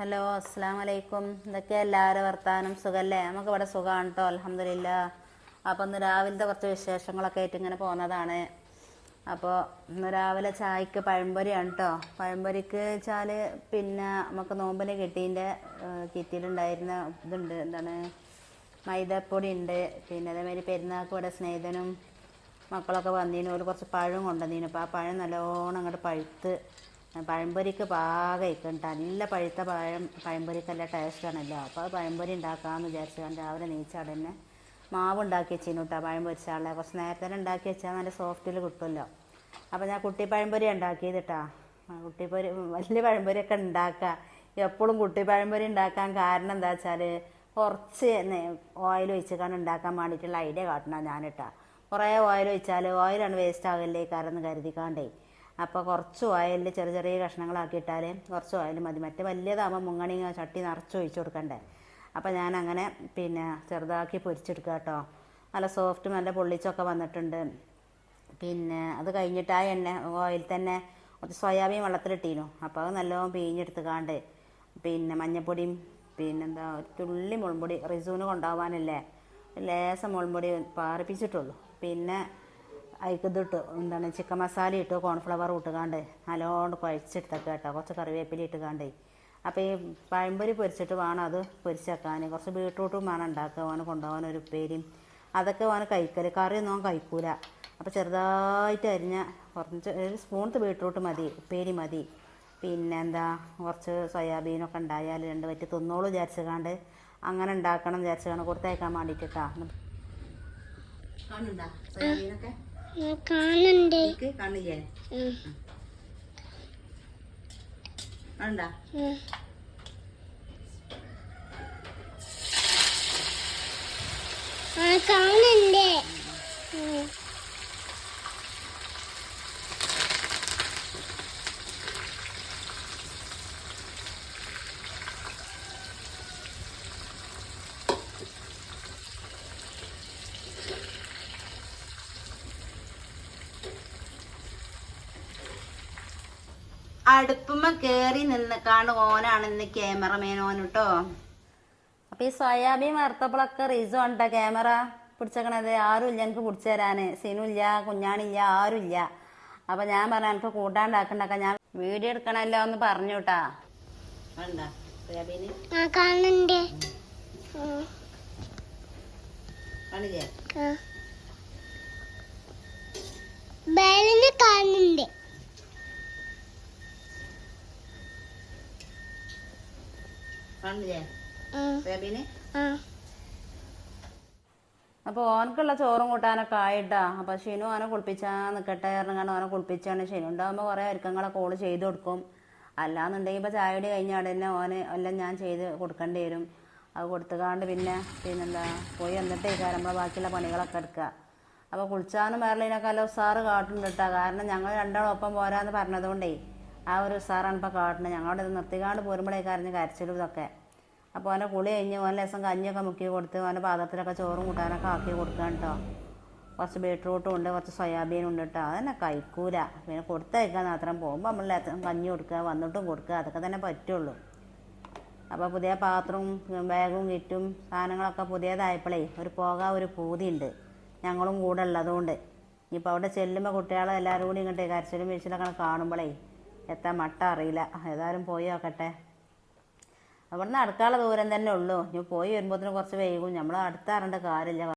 Hello അസ്സാം വലൈക്കും ഇതൊക്കെ എല്ലാവരും വർത്താനം? സുഖല്ലേ? നമുക്ക് ഇവിടെ സുഖമാണ് കേട്ടോ അലഹമില്ല അപ്പോൾ ഇന്ന് രാവിലത്തെ കുറച്ച് വിശേഷങ്ങളൊക്കെ ആയിട്ട് ഇങ്ങനെ പോകുന്നതാണ്. അപ്പോൾ ഇന്ന് രാവിലെ ചായക്ക് പഴംപൊരിയാണ് കേട്ടോ പഴംപൊരിക്ക് വെച്ചാൽ പിന്നെ നമുക്ക് നോമ്പിന് കിട്ടീന്റെ കിറ്റിയിലുണ്ടായിരുന്ന ഇതുണ്ട്. എന്താണ്? മൈദപ്പൊടി ഉണ്ട്. പിന്നെ അതേമാതിരി പെരുന്നാൾക്ക് ഇവിടെ സ്നേഹിതനും മക്കളൊക്കെ വന്നതിന് ഒരു കുറച്ച് പഴം കൊണ്ടുവന്നതിന് അപ്പോൾ ആ പഴം നല്ലോണം അങ്ങോട്ട് പഴുത്ത് പഴംപൊരിക്ക് പാകമായിക്കും നല്ല പഴുത്ത പഴം പഴംപൊരിക്കല്ല ടേസ്റ്റാണല്ലോ അപ്പോൾ അത് പഴംപൊരി ഉണ്ടാക്കാമെന്ന് വിചാരിച്ചു ഞാൻ രാവിലെ നീച്ചാടെ തന്നെ മാവ് ഉണ്ടാക്കി വെച്ചിരുന്നു കേട്ടോ പഴം പൊരിച്ചാളെ കുറച്ച് നേരത്തെ തന്നെ ഉണ്ടാക്കി വെച്ചാൽ നല്ല സോഫ്റ്റിൽ കിട്ടുമല്ലോ അപ്പോൾ ഞാൻ കുട്ടി പഴംപൊരി ഉണ്ടാക്കിയത് കേട്ടോ കുട്ടിപ്പൊരി വലിയ പഴംപൊരിയൊക്കെ ഉണ്ടാക്കുക എപ്പോഴും കുട്ടി പഴംപൊരി ഉണ്ടാക്കാൻ കാരണം എന്താ വെച്ചാൽ കുറച്ച് ഓയിൽ ഒഴിച്ചിക്കാൻ ഉണ്ടാക്കാൻ വേണ്ടിയിട്ടുള്ള ഐഡിയ കാട്ടണം ഞാൻ കേട്ടോ കുറേ ഓയിൽ ഒഴിച്ചാൽ ഓയിലാണ് വേസ്റ്റ് ആകല്ലേ കാരണം കരുതിക്കാണ്ടേ. അപ്പോൾ കുറച്ച് ഓയിലിൽ ചെറിയ ചെറിയ കഷ്ണങ്ങളാക്കി ഇട്ടാൽ കുറച്ച് ഓയിൽ മതി. മറ്റേ വലിയതാകുമ്പോൾ മുങ്ങണി ചട്ടി നിറച്ച് ഒഴിച്ച് കൊടുക്കണ്ടേ? അപ്പോൾ ഞാൻ അങ്ങനെ പിന്നെ ചെറുതാക്കി പൊരിച്ചെടുക്കുക കേട്ടോ. നല്ല സോഫ്റ്റും നല്ല പൊള്ളിച്ചൊക്കെ വന്നിട്ടുണ്ട്. പിന്നെ അത് കഴിഞ്ഞിട്ട് ആ എണ്ണ ഓയിൽ തന്നെ കുറച്ച് സോയാബീൻ വെള്ളത്തിലിട്ടീനു. അപ്പോൾ അത് നല്ലോണം പിഴിഞ്ഞെടുത്തുകാണ്ട് പിന്നെ മഞ്ഞപ്പൊടിയും പിന്നെന്താ ഒരു തുള്ളി മുൾമുടി റിസൂന് കൊണ്ടുപോകാനല്ലേ? ലേസം മുൾമുടി പാറിപ്പിച്ചിട്ടുള്ളൂ. പിന്നെ അതിക്കിതിട്ടു എന്താണ് ചിക്കൻ മസാല ഇട്ട് കോൺഫ്ലവർ ഇട്ടുകാണ്ട് നല്ലോണം കുഴച്ചെടുത്തൊക്കെ കേട്ടോ. കുറച്ച് കറിവേപ്പില ഇട്ടുകാണ്ടേ. അപ്പോൾ ഈ പഴംപൊരി പൊരിച്ചിട്ട് വേണം അത് പൊരിച്ചേക്കാൻ. കുറച്ച് ബീട്രൂട്ടും വേണം ഉണ്ടാക്കുക ഓന് കൊണ്ടുപോകാൻ ഒരു ഉപ്പേരിയും. അതൊക്കെ ഓന് കഴിക്കൽ കറിയൊന്നും ഓൻ കഴിക്കൂല. അപ്പോൾ ചെറുതായിട്ട് അരിഞ്ഞ കുറച്ച് ഒരു സ്പൂണത്ത് ബീട്രൂട്ട് മതി ഉപ്പേരി മതി. പിന്നെന്താ കുറച്ച് സോയാബീനൊക്കെ ഉണ്ടായാൽ രണ്ട് പറ്റി തിന്നോളൂ വിചാരിച്ചുകാണ്ട്. അങ്ങനെ ഉണ്ടാക്കണം വിചാരിച്ചുകാണ്ട് കൊടുത്തയക്കാൻ വേണ്ടിയിട്ടാണ് കാണുന്നുണ്ടാ? സോയാബീനൊക്കെ? കാണുന്നുണ്ട്. കാണില്ലേ. കണ്ടാ? കാണുന്നുണ്ട്. അടുപ്പുമ്മ കേറി നിന്നിക്കാണ്ട് ഓനാണ് ഇന്ന് ക്യാമറമാൻ ഓൻ കേട്ടോ അപ്പൊ ഈ സോയാബീൻ വറുത്തപ്പോഴൊക്കെ റിസോ ഉണ്ടോ ക്യാമറ? പിടിച്ചേക്കണത് ആരും ഇല്ല എനിക്ക് പിടിച്ചു തരാന്. ഇല്ല കുഞ്ഞാണില്ല ആരും ഇല്ല. അപ്പൊ ഞാൻ പറഞ്ഞ എനിക്ക് കൂട്ടാണ്ടാക്കണ്ടൊക്കെ ഞാൻ വീഡിയോ എടുക്കണല്ലോ എന്ന് പറഞ്ഞു കേട്ടാ. കാണുന്നുണ്ട് ഉം. കാണില്ലേ ആ. ബാലിന് കാണുന്നുണ്ട് കാണില്ലേ ഉം. സോയാബീന് ആ. അപ്പോൾ ഓനക്കുള്ള ചോറും കൂട്ടാനൊക്കെ ആയിട്ടാ. അപ്പോൾ ഷിനു ഓനെ കുളിപ്പിച്ചാൽ നിൽക്കട്ടെ ഇറങ്ങാണ്ട് ഓനെ കുളിപ്പിച്ചാണ്. ഷിനു ഉണ്ടാകുമ്പോൾ കുറേ ഒരുക്കങ്ങളൊക്കെ ഓൾ ചെയ്ത് കൊടുക്കും. അല്ലാന്നുണ്ടെങ്കിൽ ഇപ്പോൾ ചായയുടെ കഴിഞ്ഞ ഉടനെ ഓന് എല്ലാം ഞാൻ ചെയ്ത് കൊടുക്കേണ്ടി വരും. അത് കൊടുത്തുകാണ്ട് പിന്നെ പിന്നെന്താ പോയി എന്നിട്ടേ കാര്യം നമ്മളെ ബാക്കിയുള്ള പണികളൊക്കെ എടുക്കുക അപ്പോൾ കുളിച്ചാനും വേറെതിനൊക്കെ അല്ല ഉസാറ് കാട്ടുന്നുണ്ട് കേട്ടോ കാരണം ഞങ്ങൾ രണ്ടാളും ഒപ്പം പോരാന്ന് പറഞ്ഞതുകൊണ്ടേ ആ ഒരു ഉസാറാണ് ഇപ്പോൾ കാട്ടുന്നത് ഞങ്ങളുടെ ഇത് നിർത്തിക്കാണ്ട് പോരുമ്പോഴേക്ക് അറിഞ്ഞ് കരച്ചിലും ഇതൊക്കെ. അപ്പോൾ അവന്റെ കുളി കഴിഞ്ഞ് ഓൻ ലേസം കഞ്ഞിയൊക്കെ മുക്കി കൊടുത്ത് അവന്റെ പാത്രത്തിലൊക്കെ ചോറും കൂട്ടാനൊക്കെ ആക്കി കൊടുക്കാൻ കേട്ടോ കുറച്ച് ബീട്രൂട്ടും ഉണ്ട് കുറച്ച് സോയാബീനും ഉണ്ട് കേട്ടോ അതന്നെ കഴിക്കൂല. പിന്നെ കൊടുത്തയക്കാൻ മാത്രം പോകുമ്പോൾ നമ്മൾ കഞ്ഞി കൊടുക്കുക വന്നിട്ടും കൊടുക്കുക അതൊക്കെ തന്നെ പറ്റുള്ളൂ. അപ്പോൾ പുതിയ പാത്രവും ബാഗും കിറ്റും സാധനങ്ങളൊക്കെ പുതിയതായപ്പോഴേ ഒരു പോകാൻ ഒരു പൂതിയുണ്ട് ഞങ്ങളും കൂടെ ഉള്ളതുകൊണ്ട്. ഇനിയിപ്പോൾ അവിടെ ചെല്ലുമ്പോൾ കുട്ടികളെ എല്ലാവരും കൂടി ഇങ്ങോട്ടേ കരച്ചിലും വീഴ്ചയിലൊക്കെ കാണുമ്പോഴേ എത്താൻ മട്ട അറിയില്ല. ഏതായാലും പോയി നോക്കട്ടെ. അവിടുന്ന് അടുക്കാനുള്ള ദൂരം തന്നെ ഉള്ളൂ. ഇനി പോയി വരുമ്പോഴത്തേന് കുറച്ച് വൈകും. നമ്മൾ അടുത്താറേണ്ട കാര്യമില്ല.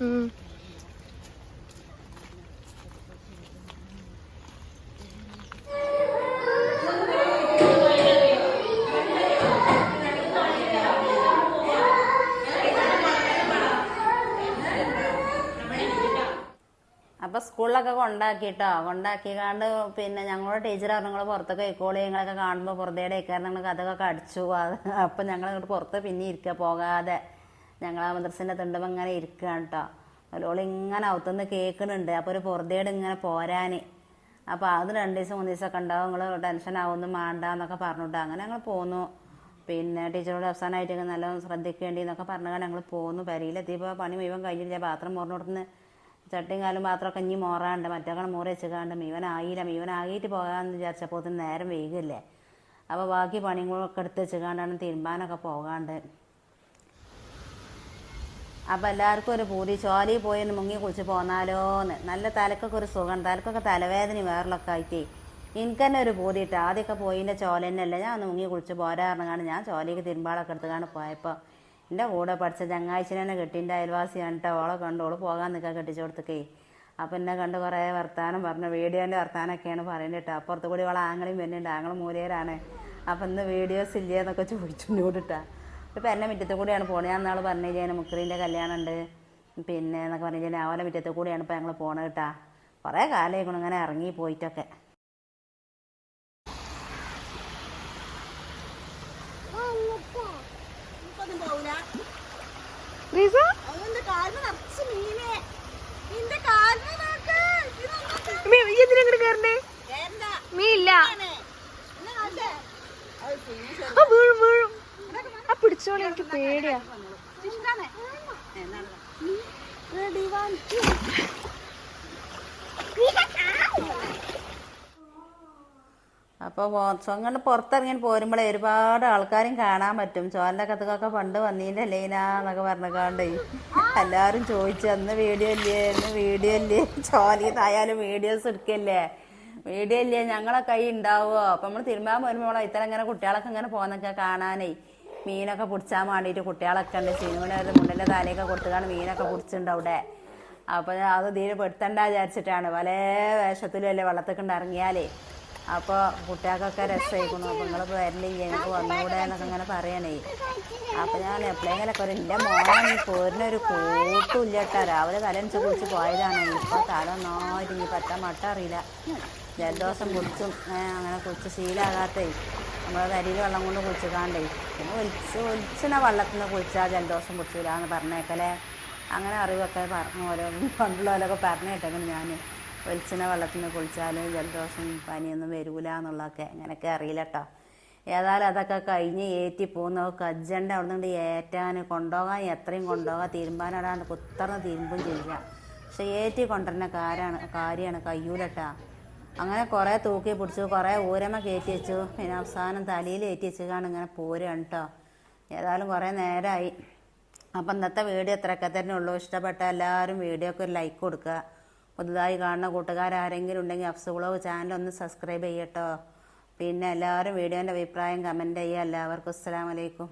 ഉം. അപ്പോൾ സ്കൂളിലൊക്കെ കൊണ്ടാക്കിട്ടോ. കൊണ്ടാക്കിക്കാണ്ട് പിന്നെ ഞങ്ങളുടെ ടീച്ചർ പറഞ്ഞു നിങ്ങൾ പുറത്തൊക്കെ ഇക്കോളി നിങ്ങളൊക്കെ കാണുമ്പോൾ പുറത്തേടെ ഇക്കാരണം നിങ്ങൾ കഥകൊക്കെ അടിച്ചു അപ്പം ഞങ്ങൾ ഇങ്ങോട്ട് പുറത്ത് പിന്നെ ഇരിക്കുക പോകാതെ. ഞങ്ങൾ ആ മദ്രസിന്റെ തുണ്ടുമ്പോൾ ഇങ്ങനെ ഇരിക്കുകയാണ് കേട്ടോ ഇങ്ങനെ അകത്തുനിന്ന് കേൾക്കുന്നുണ്ട് അപ്പോൾ ഒരു പുറത്തേട് ഇങ്ങനെ പോരാൻ അപ്പോൾ അത് രണ്ട് ദിവസം മൂന്ന് ദിവസമൊക്കെ ഉണ്ടാവും. നിങ്ങൾ ടെൻഷൻ ആവുന്നു മാണ്ട എന്നൊക്കെ പറഞ്ഞിട്ട്. അങ്ങനെ ഞങ്ങൾ പോന്നു. പിന്നെ ടീച്ചറോട് അവസാനമായിട്ട് നല്ല ശ്രദ്ധിക്കേണ്ടി എന്നൊക്കെ പറഞ്ഞാൽ ഞങ്ങൾ പോന്നു. പെരയിലെത്തിയപ്പോൾ പണി മുഴുവൻ കഴിഞ്ഞില്ല പാത്രം മുറിഞ്ഞു കൊടുത്തുനിന്ന് ചട്ടിയും കാലും മാത്രമൊക്കെ ഇനി മോറാണ്ട് മറ്റൊക്കെ മോറി വെച്ചുകാണ്ട് മീവനായില്ല മീവനായിട്ട് പോകാമെന്ന് വിചാരിച്ചപ്പോൾ നേരം വൈകില്ലേ? അപ്പോൾ ബാക്കി പണിയും കൂടെ ഒക്കെ എടുത്ത് വെച്ചുകാണ്ടാണ് തിരുമ്പാനൊക്കെ പോകാണ്ട്. അപ്പം എല്ലാവർക്കും ഒരു പൂതി. ചോലി പോയി മുങ്ങി കുളിച്ച് പോന്നാലോന്ന്. നല്ല തലക്കൊക്കെ ഒരു സുഖം തലക്കൊക്കെ തലവേദന വേറിലൊക്കെ ആയിട്ടേ. എനിക്ക് തന്നെ ഒരു പൂതി ഇട്ട് ആദ്യമൊക്കെ പോയിന്റെ ചോല തന്നെയല്ല ഞാൻ ഒന്ന് മുങ്ങി കുളിച്ച് പോരാറിനാണ് ഞാൻ ചോലയ്ക്ക് തിരുമ്പാളൊക്കെ എടുത്തുകാണ് പോയപ്പോൾ എന്റെ കൂടെ പഠിച്ച ചങ്ങാഴ്ചനെ കെട്ടിന്റെ അയൽവാസിയാണ് കേട്ടോ ഓളെ കണ്ടു. ഓൾ പോകാൻ നിൽക്കാൻ കെട്ടിച്ചു കൊടുത്തേ അപ്പം എന്നെ കണ്ട് കുറേ വർത്താനം പറഞ്ഞു. വീഡിയോന്റെ വർത്താനമൊക്കെയാണ് പറയുന്നത് കേട്ടോ. അപ്പുറത്ത് കൂടി ഓളെ ആങ്ങളും വരുന്നുണ്ട് ആങ്ങളും മൂലയരാണ് അപ്പം ഇന്ന് വീഡിയോസ് ഇല്ലേ എന്നൊക്കെ ചോദിച്ചുകൊണ്ടിട്ടാ ഇപ്പം എന്നെ മുറ്റത്ത് കൂടിയാണ് പോണത് ഞാൻ നാളെ പറഞ്ഞില്ലേ മുക്രീന്റെ കല്യാണം ഉണ്ട്. പിന്നെ എന്നൊക്കെ പറഞ്ഞില്ലേ അവരെ മുറ്റത്ത് കൂടിയാണ് ഇപ്പം ഞങ്ങൾ പോണത് കേട്ടോ കുറേ കാലമായിക്കണം ഇങ്ങനെ ഇറങ്ങി പോയിട്ടൊക്കെ. എന്തിനാ ഇങ്ങോട്ട് കയറണ്ടേ. മീ ഇല്ല. എന്നെ കാണിച്ചേ. ആ വീഴും വീഴും. ആ പിടിച്ചോളെ എനിക്ക് പേടിയാ. അപ്പോൾ ചൊങ്ങനെ പുറത്തിറങ്ങി പോരുമ്പോഴേ ഒരുപാട് ആൾക്കാരും കാണാൻ പറ്റും. ചോലന്റെ കത്തുകൊക്കെ പണ്ട് വന്നീന്റെ ലീന എന്നൊക്കെ പറഞ്ഞാണ്ടേ എല്ലാവരും ചോദിച്ചു അന്ന് വീഡിയോ ഇല്ലേ ഇന്ന് വീഡിയോ ഇല്ലേ? ചോലിന്നായാലും വീഡിയോസ് എടുക്കല്ലേ? വീഡിയോ ഇല്ലേ? ഞങ്ങളെ കൈ ഉണ്ടാവുമോ അപ്പം നമ്മൾ തിരുമ്പാൻ വരുമ്പോൾ ഇത്തരം ഇങ്ങനെ കുട്ടികളൊക്കെ ഇങ്ങനെ പോകുന്നൊക്കെ കാണാനേ. മീനൊക്കെ പിടിച്ചാൻ വേണ്ടിയിട്ട് കുട്ടികളൊക്കെ ഉണ്ട്. സിനിമയുടെ ഒരു മുണ്ടിന്റെ തലയൊക്കെ മീനൊക്കെ പിടിച്ചിട്ടുണ്ട് അവിടെ. അപ്പോൾ അത് തീരെ പെടുത്തണ്ട വിചാരിച്ചിട്ടാണ്. പല വേഷത്തിലും അല്ലേ വെള്ളത്തൊക്കെ ഇറങ്ങിയാലേ. അപ്പോൾ കുട്ടികൾക്കൊക്കെ രസമായിരിക്കുന്നു അപ്പോൾ നിങ്ങൾ വരലില്ലേ. എനിക്ക് വന്നുകൂടെ എന്നൊക്കെ ഇങ്ങനെ പറയണേ. അപ്പോൾ ഞാൻ എപ്പോഴെങ്കിലൊക്കെ ഒരു എന്റെ ഈ പോരിന് ഒരു കേട്ടോ രാവിലെ തലനച്ച് കുളിച്ച് പോയതാണ്. ഇപ്പോൾ തല നന്നായിട്ട് ഇനി പറ്റാൻ മട്ട അറിയില്ല. ജലദോഷം കുടിച്ചും ഏ, അങ്ങനെ കുളിച്ച് ശീലമാകാത്തേ നമ്മൾ കരിയിൽ വെള്ളം കൊണ്ട് കുളിച്ചിക്കാണ്ടേ പിന്നെ ഒലിച്ച് ഒലിച്ചിന വെള്ളത്തിൽ നിന്ന് കുളിച്ചാൽ ജലദോഷം കുടിച്ചില്ല എന്ന് പറഞ്ഞേക്കല്ലേ അങ്ങനെ അറിവൊക്കെ പറഞ്ഞു ഓരോ പണ്ടുള്ളവരൊക്കെ പറഞ്ഞു കേട്ടേക്കണം ഞാൻ ഒലിച്ചിന വെള്ളത്തിൽ കുളിച്ചാൽ ജലദോഷം പനിയൊന്നും വരൂല എന്നുള്ളതൊക്കെ അങ്ങനെയൊക്കെ അറിയില്ല കേട്ടോ ഏതായാലും അതൊക്കെ കഴിഞ്ഞ് ഏറ്റി പോകുന്ന അജണ്ട അവിടെ നിന്ന് ഏറ്റാൻ കൊണ്ടുപോകാൻ എത്രയും കൊണ്ടുപോകാൻ തീരുമാനമിടാണ്ട് കുത്തർന്ന് തിരുമ്പും ചെയ്യാം. പക്ഷെ ഏറ്റി കൊണ്ടുവരുന്ന കാരാണ് കാര്യമാണ് കയ്യൂലട്ടാ അങ്ങനെ കുറേ തൂക്കി പിടിച്ചു കുറേ ഊരമ കയറ്റി വെച്ചു. പിന്നെ അവസാനം തലയിൽ ഏറ്റി വെച്ചുകാണ് ഇങ്ങനെ പോരുകയാണ് കേട്ടോ ഏതായാലും കുറേ നേരമായി അപ്പം ഇന്നത്തെ വീഡിയോ ഇത്രയൊക്കെ തന്നെ ഉള്ളൂ. ഇഷ്ടപ്പെട്ട എല്ലാവരും വീഡിയോക്ക് ഒരു ലൈക്ക് കൊടുക്കുക. പുതുതായി കാണുന്ന കൂട്ടുകാരാരെങ്കിലും ഉണ്ടെങ്കിൽ അഫ്സുളവ് ചാനൽ ഒന്ന് സബ്സ്ക്രൈബ് ചെയ്യട്ടോ. പിന്നെ എല്ലാവരും വീഡിയോന്റെ അഭിപ്രായം കമന്റ് ചെയ്യുക. എല്ലാവർക്കും അസ്സലാമലൈക്കും